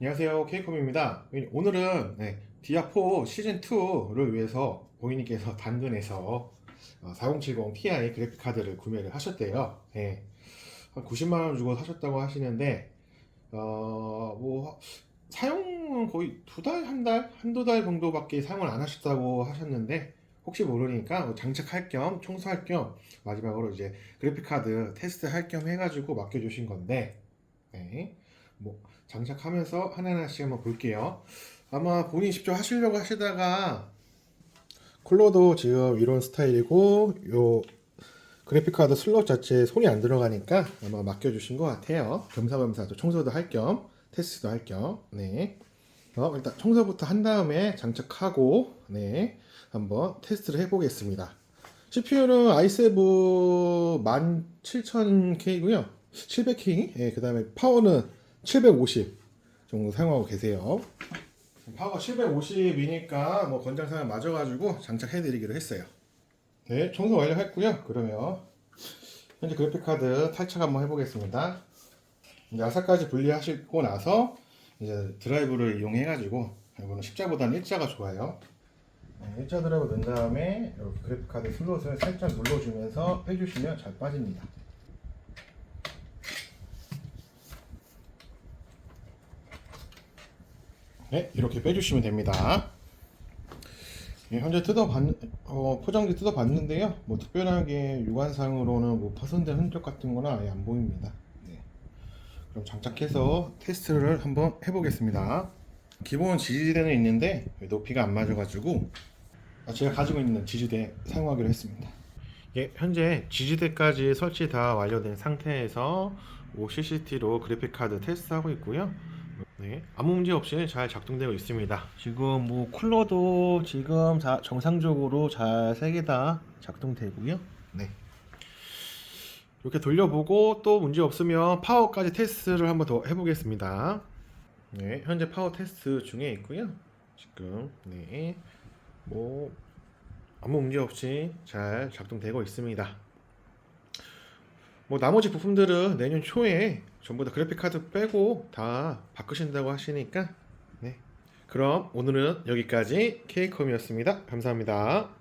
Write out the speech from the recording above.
안녕하세요. 케이콤입니다. 오늘은 네, 디아4 시즌2를 위해서 고객님께서 당근에서 4070 Ti 그래픽카드를 구매를 하셨대요. 네, 한 90만원 주고 사셨다고 하시는데 어, 뭐 사용은 거의 두 달, 한 달, 한두 달 정도밖에 사용을 안 하셨다고 하셨는데 혹시 모르니까 뭐 장착할 겸 청소할 겸 마지막으로 이제 그래픽카드 테스트 할 겸 해가지고 맡겨주신 건데 네. 뭐 장착하면서 하나하나씩 한번 볼게요. 아마 본인 직접 하시려고 하시다가 쿨러도 지금 이런 스타일이고 요 그래픽 카드 슬롯 자체에 손이 안 들어가니까 아마 맡겨주신 것 같아요. 겸사겸사 또 청소도 할 겸 테스트도 할 겸. 네. 어, 일단 청소부터 한 다음에 장착하고 네 한번 테스트를 해보겠습니다. CPU는 i7 17000K고요. 700K. 예, 그 다음에 파워는 750 정도 사용하고 계세요. 파워 750이니까 뭐 권장사양 맞아가지고 장착해드리기로 했어요. 네, 청소 완료했고요. 그러면 현재 그래픽카드 탈착 한번 해보겠습니다. 이제 아사까지 분리하시고 나서 이제 드라이브를 이용해가지고 이거는 십자보다는 일자가 좋아요. 네, 일자 드라이브 넣은 다음에 이렇게 그래픽카드 슬롯을 살짝 눌러주면서 빼주시면 잘 빠집니다. 네, 이렇게 빼주시면 됩니다. 예, 현재 뜯어봤, 어, 포장지 뜯어봤는데요. 뭐 특별하게 육안상으로는 뭐 파손된 흔적 같은 거는 아예 안 보입니다. 네. 그럼 장착해서 테스트를 한번 해보겠습니다. 기본 지지대는 있는데 높이가 안 맞아가지고 아, 제가 가지고 있는 지지대 사용하기로 했습니다. 예, 현재 지지대까지 설치 다 완료된 상태에서 OCCT로 그래픽카드 테스트하고 있고요. 네, 아무 문제 없이 잘 작동되고 있습니다. 지금 뭐 쿨러도 지금 다 정상적으로 잘 세 개 다 작동되고요. 네. 이렇게 돌려보고 또 문제 없으면 파워까지 테스트를 한번 더 해보겠습니다. 네, 현재 파워 테스트 중에 있고요. 지금 네, 뭐 아무 문제 없이 잘 작동되고 있습니다. 뭐 나머지 부품들은 내년 초에 전부 다 그래픽 카드 빼고 다 바꾸신다고 하시니까 네. 그럼 오늘은 여기까지 케이컴이었습니다. 감사합니다.